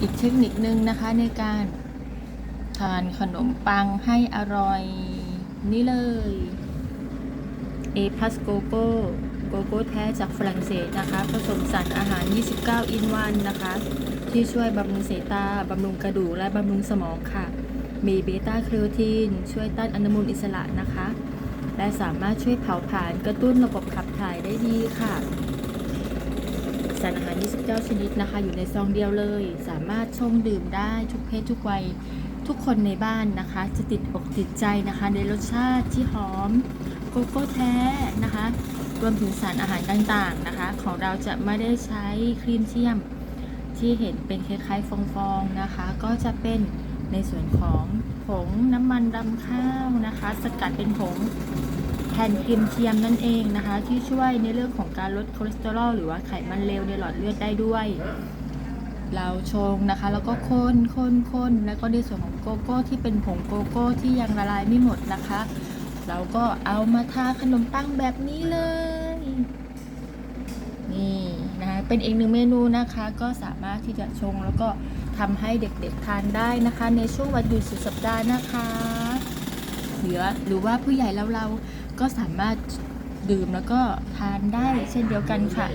อีกเทคนิคนึงนะคะในการทานขนมปังให้อร่อย นี่เลย A plus Gogo โกโก้แท้จากฝรั่งเศสนะคะ ผสมสารอาหาร 29 อินวันนะคะ ที่ช่วยบำรุงสายตา บำรุงกระดูก และบำรุงสมองค่ะ มีเบต้าแคโรทีน ช่วยต้านอนุมูลอิสระนะคะ และสามารถช่วยเผาผลาญกระตุ้นระบบขับถ่ายได้ดีค่ะ สารอาหาร29 ชนิดนะคะ อยู่ในซองเดียวเลย สามารถชงดื่มได้ทุกเพศทุกวัย ทุกคนในบ้านนะคะ จะติดอกติดใจนะคะ ในรสชาติที่หอมโกโก้แท้นะคะ รวมถึงสารอาหารต่างๆนะคะ ของเราจะไม่ได้ใช้ครีมเทียม ที่เห็นเป็นคล้ายๆฟองๆนะคะ ก็จะเป็นในส่วนของผงน้ำมันรำข้าวนะคะ สกัดเป็นผง นครีมเทียมนั่นเองนะคะ ที่ช่วยในเรื่องของการลดคอเลสเตอรอลหรือว่าไขมันเลวในหลอดเลือดได้ด้วย เราชงนะคะ แล้วก็คนคนคนแล้วก็ในส่วนของโกโก้ที่เป็นผงโกโก้ที่ยังละลายไม่หมดนะคะ เราก็เอามาทาขนมปังแบบนี้เลย นี่นะคะเป็นอีกหนึ่งเมนูนะคะก็สามารถที่จะชงแล้วก็ทำให้เด็กๆทานได้นะคะ ในช่วงวันหยุดสุดสัปดาห์นะคะหรือหรือว่าผู้ใหญ่เราเรา ก็สามารถดื่มแล้วก็ทานได้เช่นเดียวกันค่ะ